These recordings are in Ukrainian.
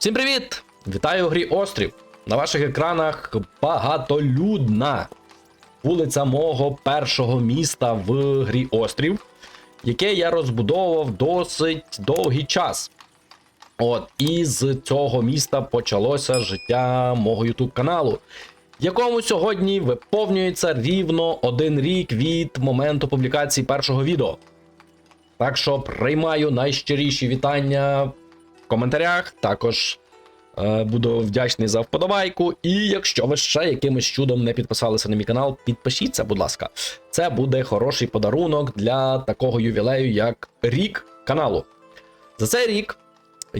Всім привіт! Вітаю у грі Острів. На ваших екранах багатолюдна вулиця мого першого міста в грі Острів, яке я розбудовував досить довгий час. От, і з цього міста почалося життя мого YouTube каналу, якому сьогодні виповнюється рівно один рік від моменту публікації першого відео. Так що приймаю найщиріші вітання коментарях. Також е, буду вдячний за вподобайку. І якщо ви ще якимось чудом не підписалися на мій канал, підпишіться, будь ласка. Це буде хороший подарунок для такого ювілею, як рік каналу. За цей рік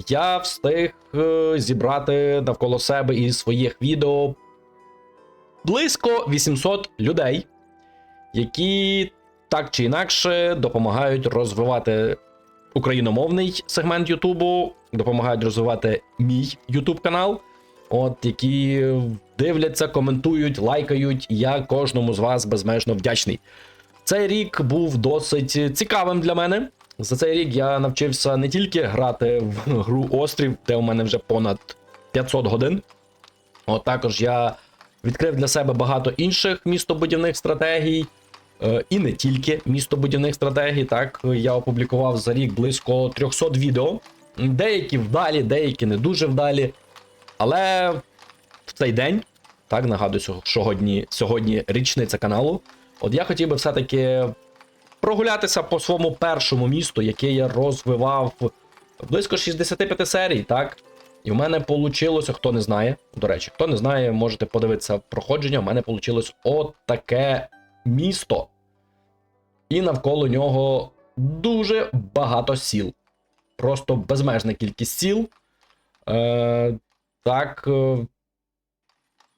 я встиг е, зібрати навколо себе і своїх відео близько 800 людей, які так чи інакше допомагають розвивати україномовний сегмент Ютубу, допомагають розвивати мій Ютуб канал. От які дивляться, коментують, лайкають. Я кожному з вас безмежно вдячний. Цей рік був досить цікавим для мене. За цей рік я навчився не тільки грати в гру Острів, де у мене вже понад 500 годин. От також я відкрив для себе багато інших містобудівних стратегій. Е, І не тільки містобудівних стратегій. Так, я опублікував за рік близько 300 відео. Деякі вдалі, деякі не дуже вдалі. Але в цей день, так, нагадую, сьогодні, сьогодні річниця каналу. От я хотів би все-таки прогулятися по своєму першому місту, яке я розвивав близько 65 серій, так? І в мене вийшло, хто не знає. До речі, хто не знає, можете подивитися проходження. У мене вийшло от таке місто. І навколо нього дуже багато сіл. Просто безмежна кількість сіл. Е, так. Е,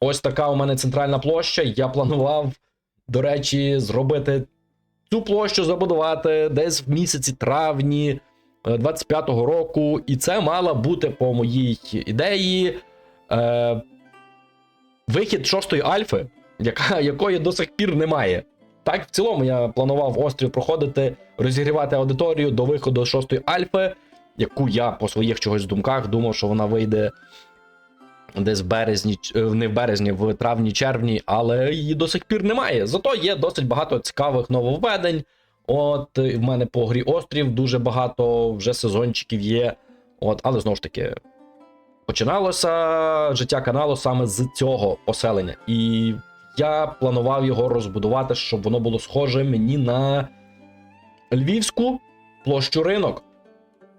ось така у мене центральна площа. Я планував, до речі, зробити цю площу забудувати десь в місяці травні 25-го року. І це мала бути по моїй ідеї. Е, вихід шостої альфи, яка, якої до сих пір немає. Так, в цілому я планував острів проходити, розігрівати аудиторію до виходу шостої альфи, яку я по своїх чогось думках думав, що вона вийде десь в березні, е, не в березні, в травні-червні, але її до сих пір немає. Зато є досить багато цікавих нововведень. От е, в мене по грі острів дуже багато вже сезончиків є. От, але знову ж таки, починалося життя каналу саме з цього поселення. І я планував його розбудувати, щоб воно було схоже мені на Львівську площу ринок.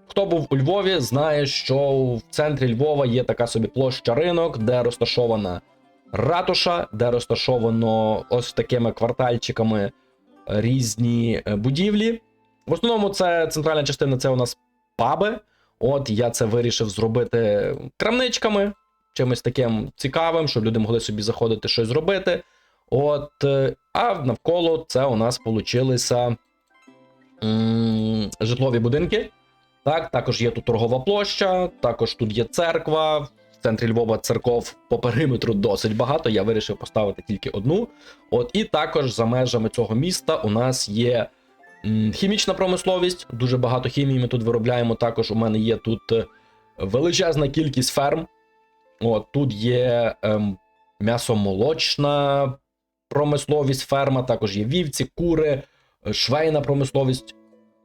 Хто був у Львові, знає, що в центрі Львова є така собі площа ринок, де розташована ратуша, де розташовано ось такими квартальчиками різні е, будівлі. В основному, це центральна частина це у нас паби. От я це вирішив зробити крамничками, чимось таким цікавим, щоб люди могли собі заходити щось зробити. От, е, а навколо це у нас получилися житлові будинки. Так, також є тут торгова площа, також тут є церква. В центрі Львова церков по периметру досить багато. Я вирішив поставити тільки одну. От, і також за межами цього міста у нас є хімічна промисловість. Дуже багато хімії ми тут виробляємо. Також у мене є тут е, величезна кількість ферм. От, тут є ем, м'ясомолочна промисловість, ферма, також є вівці, кури, е, швейна промисловість.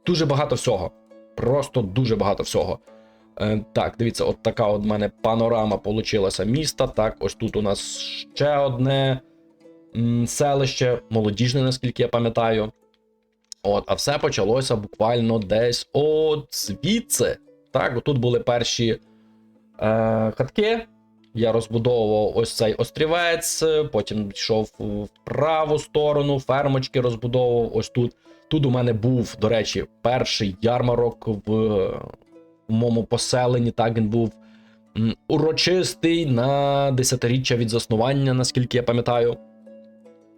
Дуже багато всього. Просто дуже багато всього. Е, так, дивіться, от така от в мене панорама получилася міста. Так, ось тут у нас ще одне м, селище, молодіжне, наскільки я пам'ятаю. От, а все почалося буквально десь от звідси. Так, тут були перші е, хатки. Я розбудовував ось цей острівець, потім йшов в праву сторону, фермочки розбудовував. Ось тут. Тут у мене був, до речі, перший ярмарок в, в моєму поселенні. Так він був урочистий на десятиріччя від заснування, наскільки я пам'ятаю.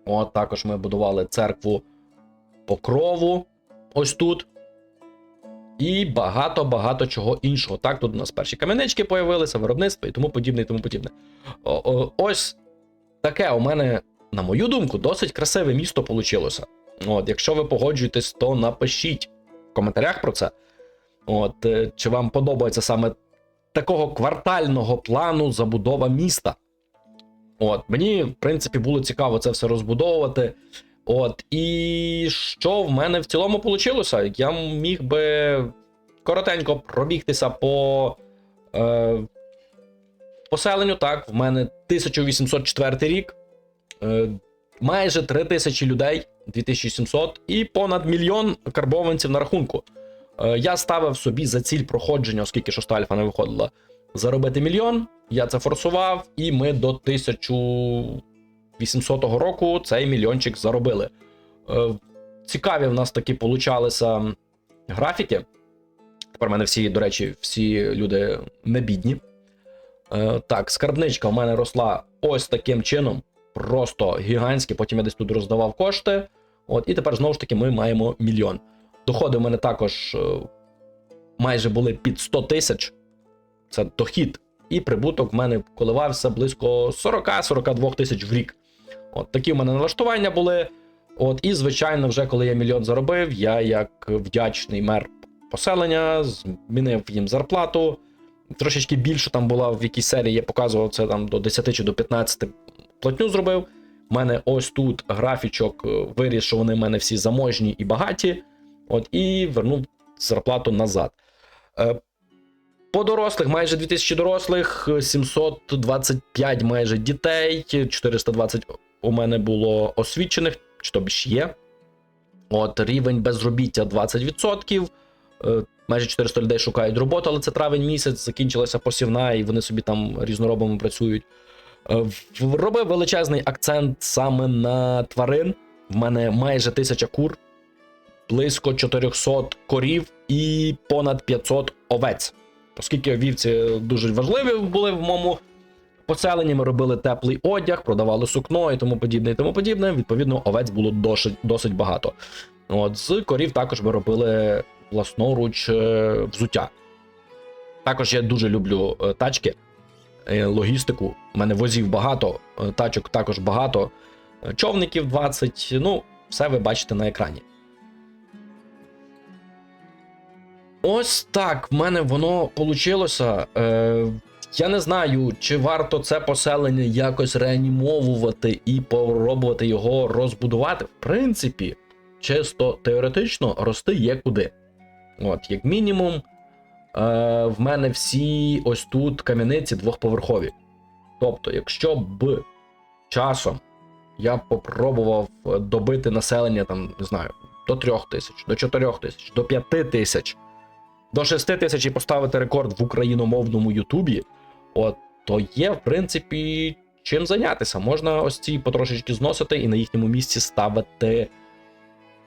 От також ми будували церкву покрову ось тут. І багато-багато чого іншого. Так, тут у нас перші кам'янички появилися, виробництво і тому подібне, і тому подібне. О, о, ось таке у мене, на мою думку, досить красиве місто вийшло. От, якщо ви погоджуєтесь, то напишіть в коментарях про це. От, е, чи вам подобається саме такого квартального плану забудова міста. От, мені, в принципі, було цікаво це все розбудовувати. От, і що в мене в цілому вийшло? Я міг би коротенько пробігтися по е, поселенню. Так, в мене 1804 рік, е, майже 3000 людей, 2700 і понад мільйон карбованців на рахунку. Е, я ставив собі за ціль проходження, оскільки шоста альфа не виходила, заробити мільйон. Я це форсував, і ми до 1800 року цей мільйончик заробили. Е, Цікаві в нас такі получалися графіки. Тепер в мене всі, до речі, всі люди не бідні. Е, Так, скарбничка в мене росла ось таким чином. Просто гігантськи. Потім я десь тут роздавав кошти. От, і тепер знову ж таки ми маємо мільйон. Доходи в мене також е, майже були під 100 тисяч. Це дохід. І прибуток в мене коливався близько 40-42 тисяч в рік. От такі в мене налаштування були. От, і, звичайно, вже коли я мільйон заробив, я, як вдячний мер поселення, змінив їм зарплату. Трошечки більше там була в якійсь серії, я показував це там до 10 чи до 15 платню зробив. У мене ось тут графічок е, виріс, що вони в мене всі заможні і багаті. От, і вернув зарплату назад. Е, По дорослих майже 2000 дорослих, 725 майже дітей, 420 у мене було освічених, чи то більш є. От рівень безробіття 20%. Е, Майже 400 людей шукають роботу, але це травень місяць, закінчилася посівна, і вони собі там різноробами працюють. Е, Робив величезний акцент саме на тварин. В мене майже тисяча кур, близько 400 корів і понад 500 овець. Оскільки вівці дуже важливі були в моєму поселенні, ми робили теплий одяг, продавали сукно і тому подібне, і тому подібне. Відповідно, овець було досить, досить багато. От, з корів також ми робили власноруч е, взуття. Також я дуже люблю е, тачки, е, логістику. У мене возів багато, тачок також багато, човників 20. Ну, все ви бачите на екрані. Ось так в мене воно вийшло. Я не знаю, чи варто це поселення якось реанімовувати і пробувати його розбудувати. В принципі, чисто теоретично рости є куди. От, як мінімум, е, в мене всі ось тут кам'яниці двохповерхові. Тобто, якщо б часом я попробував добити населення, там, не знаю, до 3 тисяч, до 4 тисяч, до 5 тисяч, до 6 тисяч і поставити рекорд в україномовному Ютубі, от, то є, в принципі, чим зайнятися. Можна ось ці потрошечки зносити і на їхньому місці ставити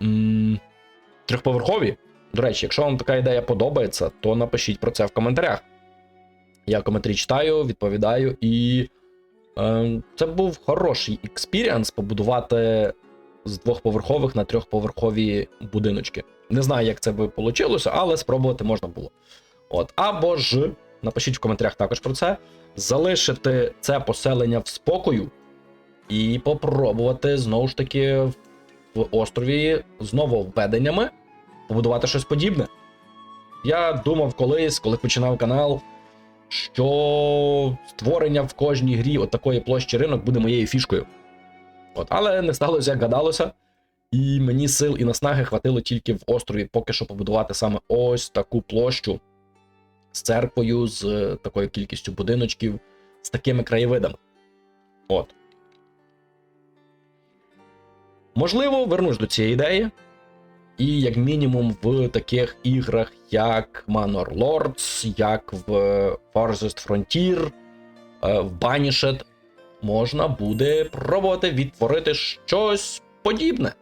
м- трьохповерхові. До речі, якщо вам така ідея подобається, то напишіть про це в коментарях. Я коментарі читаю, відповідаю, і е, це був хороший експіріанс побудувати з двохповерхових на трьохповерхові будиночки. Не знаю, як це би вийшло, але спробувати можна було. От, або ж напишіть в коментарях також про це. Залишити це поселення в спокою і попробувати знову ж таки в острові з нововведеннями побудувати щось подібне. Я думав колись, коли починав канал, що створення в кожній грі от такої площі ринок буде моєю фішкою. От, але не сталося, як гадалося. І мені сил і наснаги хватило тільки в острові поки що побудувати саме ось таку площу з церквою, з е, такою кількістю будиночків, з такими краєвидами. От. Можливо, вернусь до цієї ідеї. І як мінімум в таких іграх, як Manor Lords, як в Farthest Frontier, е, в Banished, можна буде пробувати відтворити щось подібне.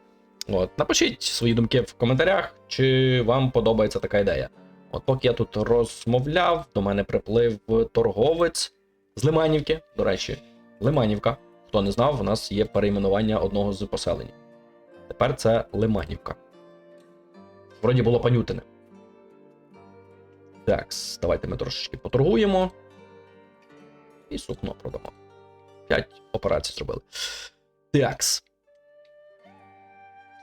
От, напишіть свої думки в коментарях, чи вам подобається така ідея. От поки я тут розмовляв, до мене приплив торговець з Лиманівки. До речі, Лиманівка. Хто не знав, у нас є перейменування одного з поселень. Тепер це Лиманівка. Вроді було панютине. Так, давайте ми трошечки поторгуємо. І сукно продамо. 5 операцій зробили. Такс.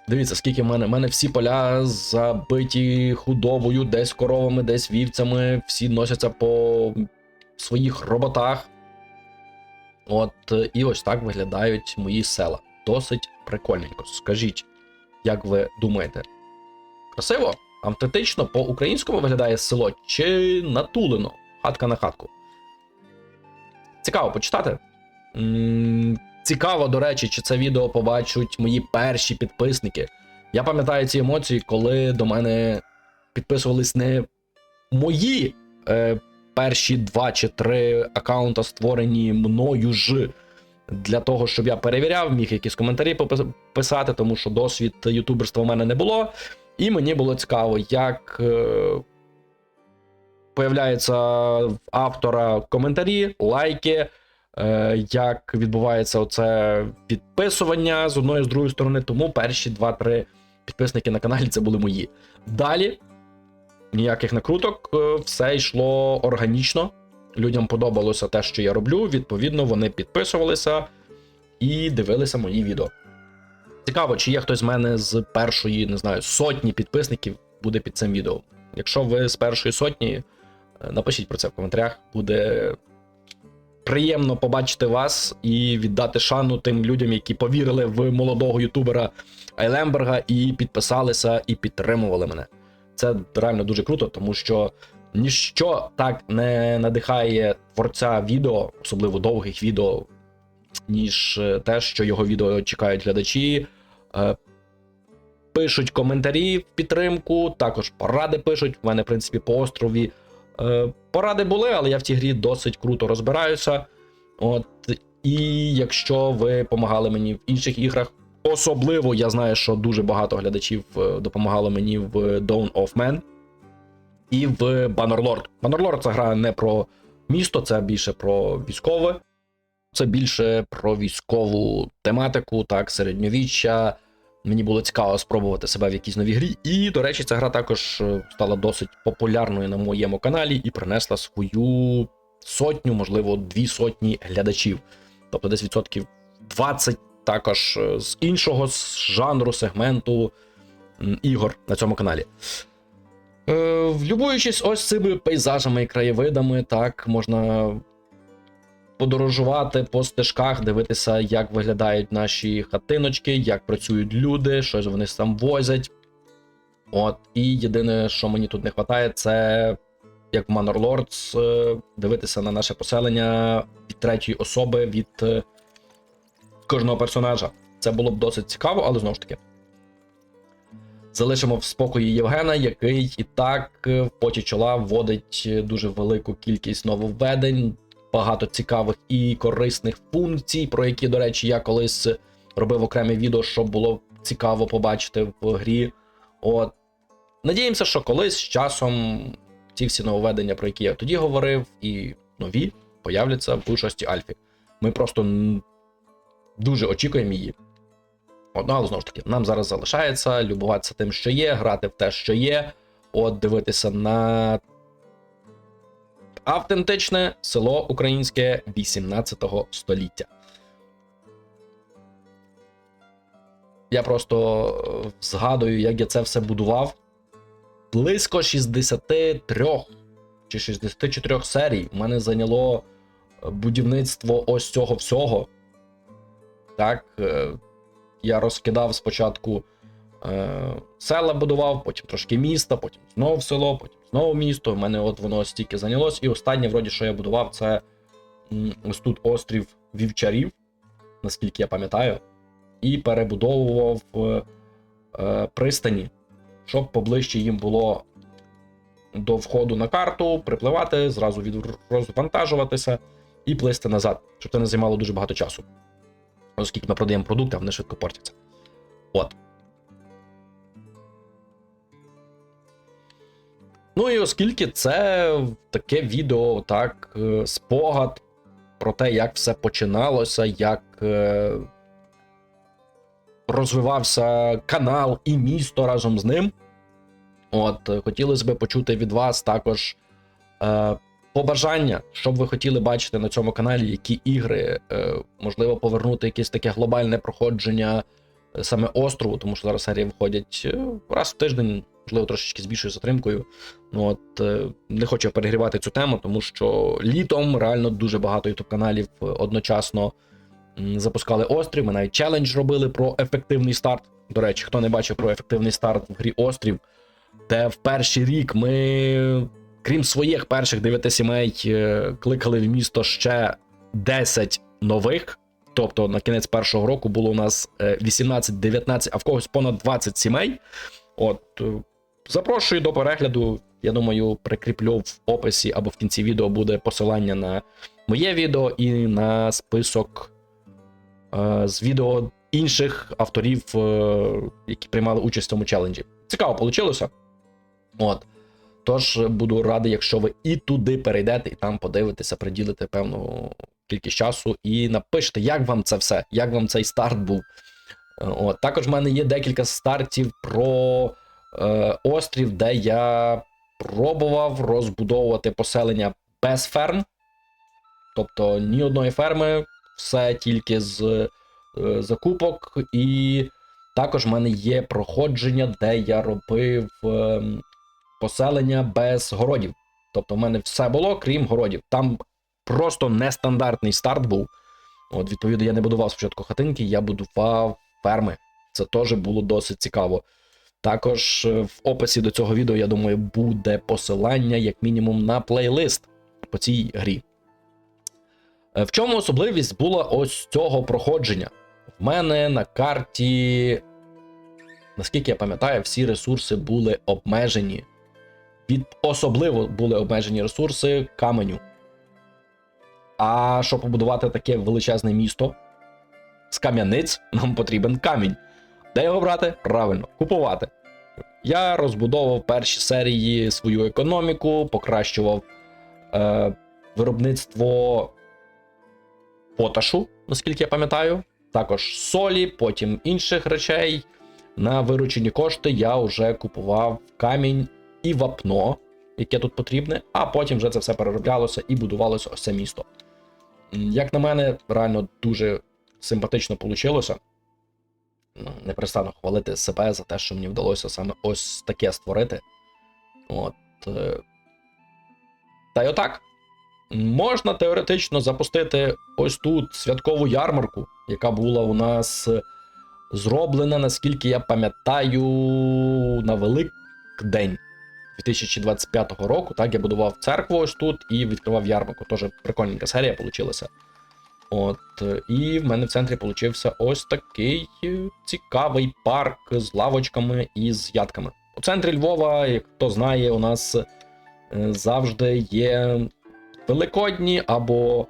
Дивіться, скільки в мене. В мене всі поля забиті худобою, десь коровами, десь вівцями, всі носяться по своїх роботах. От, і ось так виглядають мої села. Досить прикольненько. Скажіть, як ви думаєте? Красиво? Автентично по-українському виглядає село чи натулено? Хатка на хатку. Цікаво почитати. Цікаво, до речі, чи це відео побачать мої перші підписники. Я пам'ятаю ці емоції, коли до мене підписувались не мої е, перші два чи три аккаунта, створені мною ж для того, щоб я перевіряв, міг якісь коментарі писати, тому що досвід ютуберства в мене не було. І мені було цікаво, як е, появляються в автора коментарі, лайки, як відбувається оце підписування з одної з другої сторони. Тому перші 2-3 підписники на каналі це були мої. Далі ніяких накруток, е, все йшло органічно. Людям подобалося те, що я роблю. Відповідно, вони підписувалися і дивилися мої відео. Цікаво, чи є хтось з мене з першої, не знаю, сотні підписників буде під цим відео. Якщо ви з першої сотні, е, напишіть про це в коментарях. Буде приємно побачити вас і віддати шану тим людям, які повірили в молодого ютубера Айлемберга і підписалися і підтримували мене. Це реально дуже круто, тому що ніщо так не надихає творця відео, особливо довгих відео, ніж е, те, що його відео чекають глядачі. Е, Пишуть коментарі в підтримку, також поради пишуть. У мене, в принципі, по острові поради були, але я в цій грі досить круто розбираюся. От, і якщо ви допомагали мені в інших іграх, особливо я знаю, що дуже багато глядачів е, допомагало мені в Dawn of Man і в Bannerlord. Bannerlord це гра не про місто, це більше про військове. Це більше про військову тематику, так, середньовіччя. Мені було цікаво спробувати себе в якійсь новій грі. І, до речі, ця гра також е, стала досить популярною на моєму каналі і принесла свою сотню, можливо, дві сотні глядачів. Тобто десь відсотків 20 також е, з іншого з жанру, сегменту ігор на цьому каналі. Е, Влюбуючись ось цими пейзажами і краєвидами, так можна подорожувати по стежках, дивитися, як виглядають наші хатиночки, як працюють люди, що вони там возять. От, і єдине, що мені тут не вистачає, це як в Manor Lords, е, дивитися на наше поселення від третьої особи від е, кожного персонажа. Це було б досить цікаво, але знову ж таки. Залишимо в спокої Євгена, який і так е, в поті чола вводить дуже велику кількість нововведень, багато цікавих і корисних функцій, про які, до речі, я колись робив окреме відео, щоб було цікаво побачити в грі. От. Надіємося, що колись з часом ці всі нововведення, про які я тоді говорив, і нові появляться в шостій Альфі. Ми просто дуже очікуємо її. Одно, але знову ж таки, нам зараз залишається любуватися тим, що є, грати в те, що є, от дивитися на автентичне село українське 18 століття. Я просто е, згадую, як я це все будував. Близько 63 чи 64 серій у мене зайняло е, будівництво ось цього всього. Так, е, я розкидав спочатку е, села будував, потім трошки міста, потім знову село, потім знову місто. У мене от воно стільки зайнялось. І останнє, вроді, що я будував, це ось тут острів вівчарів, наскільки я пам'ятаю, і перебудовував е, е, пристані, щоб поближче їм було до входу на карту, припливати, зразу розвантажуватися і плисти назад, щоб це не займало дуже багато часу оскільки ми продаємо продукти, а вони швидко портяться. От. Ну і оскільки це таке відео, так, е, спогад про те, як все починалося, як е, розвивався канал і місто разом з ним. От, хотілося б почути від вас також е, побажання, що б ви хотіли бачити на цьому каналі, які ігри, е, можливо, повернути якесь таке глобальне проходження е, саме острову, тому що зараз серії виходять раз в тиждень, можливо, трошечки з більшою затримкою. Ну от е, не хочу перегрівати цю тему, тому що літом реально дуже багато ютуб каналів е, одночасно запускали острів. Ми навіть челендж робили про ефективний старт. До речі, хто не бачив про ефективний старт в грі Острів, де в перший рік ми, крім своїх перших дев'яти сімей, е, кликали в місто ще 10 нових. Тобто на кінець першого року було у нас е, 18-19, а в когось понад 20 сімей. От запрошую до перегляду. Я думаю, прикріплю в описі або в кінці відео буде посилання на моє відео і на список е, з відео інших авторів, е, які приймали участь в цьому челенджі. Цікаво вийшло. От. Тож буду радий, якщо ви і туди перейдете, і там подивитеся, приділите певну кількість часу і напишете, як вам це все, як вам цей старт був. Е, От. Також в мене є декілька стартів про острів, де я пробував розбудовувати поселення без ферм. Тобто ні одної ферми, все тільки з е, закупок. І також в мене є проходження, де я робив е, поселення без городів. Тобто, в мене все було, крім городів. Там просто нестандартний старт був. От, відповідно, я не будував спочатку хатинки, я будував ферми. Це теж було досить цікаво. Також е, в описі до цього відео, я думаю, буде посилання, як мінімум, на плейлист по цій грі. Е, В чому особливість була ось цього проходження? В мене на карті, наскільки я пам'ятаю, всі ресурси були обмежені. Від особливо були обмежені ресурси каменю. А щоб побудувати таке величезне місто з кам'яниць, нам потрібен камінь. Де його брати? Правильно, купувати. Я розбудовував перші серії свою економіку, покращував е, виробництво поташу, наскільки я пам'ятаю, також солі, потім інших речей. На виручені кошти я вже купував камінь і вапно, яке тут потрібне, а потім вже це все перероблялося і будувалося ось це місто. Як на мене, реально дуже симпатично вийшло. Не перестану хвалити себе за те, що мені вдалося саме ось таке створити. От. е, Та й отак. Можна теоретично запустити ось тут святкову ярмарку, яка була у нас зроблена, наскільки я пам'ятаю, на Великдень 2025 року. Так, я будував церкву ось тут і відкривав ярмарку. Теж прикольненька серія вийшла. От, і в мене в центрі получився ось такий цікавий парк з лавочками і з ядками. У центрі Львова, як хто знає, у нас е, завжди є великодні або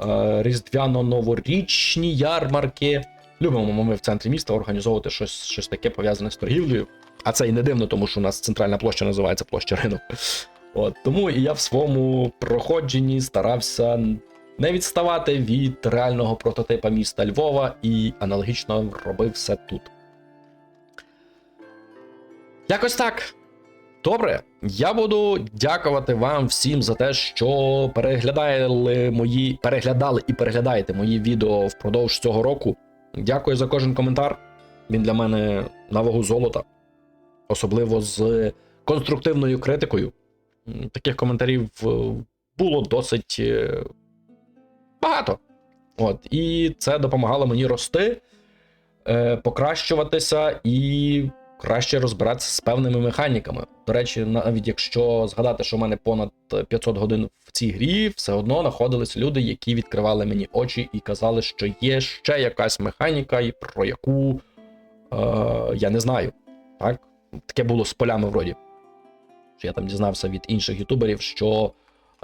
е, різдвяно-новорічні ярмарки. Любимо ми в центрі міста організовувати щось, щось таке пов'язане з торгівлею. А це і не дивно, тому що у нас центральна площа називається площа ринок. От, тому і я в своєму проходженні старався не відставати від реального прототипа міста Львова і аналогічно робив все тут. Якось так. Добре, я буду дякувати вам всім за те, що переглядали мої, переглядали і переглядаєте мої відео впродовж цього року. Дякую за кожен коментар. Він для мене на вагу золота, особливо з конструктивною критикою. Таких коментарів е, було досить е, багато. От, і це допомагало мені рости, е, покращуватися і краще розбиратися з певними механіками. До речі, навіть якщо згадати, що в мене понад 500 годин в цій грі, все одно знаходились люди, які відкривали мені очі і казали, що є ще якась механіка, про яку е, я не знаю. Так? Таке було з полями вроді. Що я там дізнався від інших ютуберів, що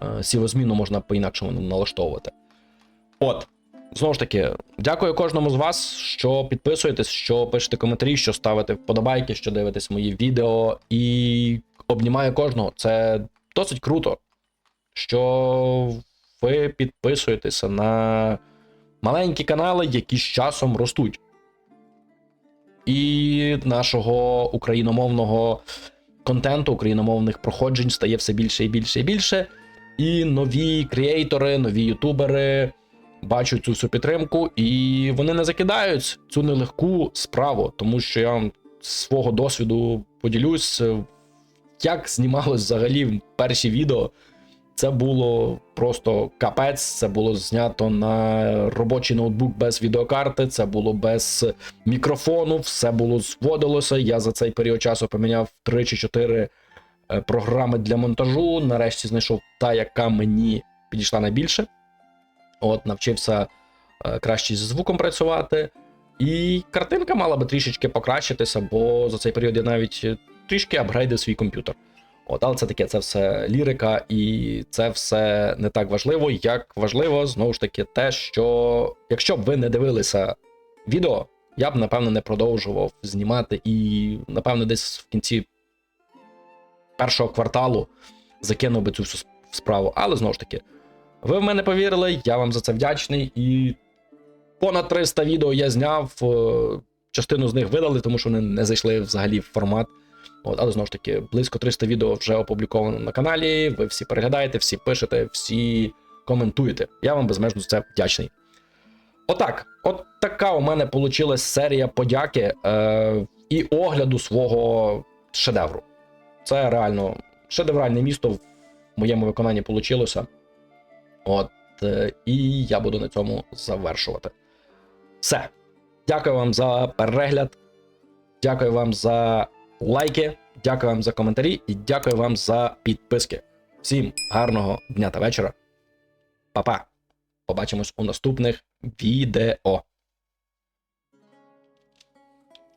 е, сівозміну можна по-інакшому налаштовувати. От, знову ж таки, дякую кожному з вас, що підписуєтесь, що пишете коментарі, що ставите вподобайки, що дивитесь мої відео. І обнімаю кожного. Це досить круто, що ви підписуєтеся на маленькі канали, які з часом ростуть. І нашого україномовного контенту, україномовних проходжень стає все більше і більше і більше. І нові креатори, нові ютубери бачать цю всю підтримку, і вони не закидають цю нелегку справу, тому що я вам свого досвіду поділюсь, е, як знімалось взагалі перші відео. Це було просто капець. Це було знято на робочий ноутбук без відеокарти, це було без мікрофону, все було зводилося. Я за цей період часу поміняв 3 чи 4 е, програми для монтажу. Нарешті знайшов та, яка мені підійшла найбільше. От, навчився е, краще зі звуком працювати. І картинка мала би трішечки покращитися, бо за цей період я навіть е, трішки апгрейдив свій комп'ютер. От, але це таке, це все лірика, і це все не так важливо, як важливо знову ж таки те, що якщо б ви не дивилися відео, я б напевно не продовжував знімати, і напевно десь в кінці першого кварталу закинув би цю всю справу. Але знову ж таки, ви в мене повірили, я вам за це вдячний. І понад 300 відео я зняв. е, Частину з них видали, тому що вони не зайшли взагалі в формат. От, але знову ж таки, близько 300 відео вже опубліковано на каналі. Ви всі переглядаєте, всі пишете, всі коментуєте. Я вам безмежно за це вдячний. Отак, от така у мене вийшла серія подяки е, і огляду свого шедевру. Це реально шедевральне місто в моєму виконанні вийшло. От, е, і я буду на цьому завершувати. Все. Дякую вам за перегляд. Дякую вам за лайки, дякую вам за коментарі і дякую вам за підписки. Всім гарного дня та вечора. Па-па. Побачимось у наступних відео.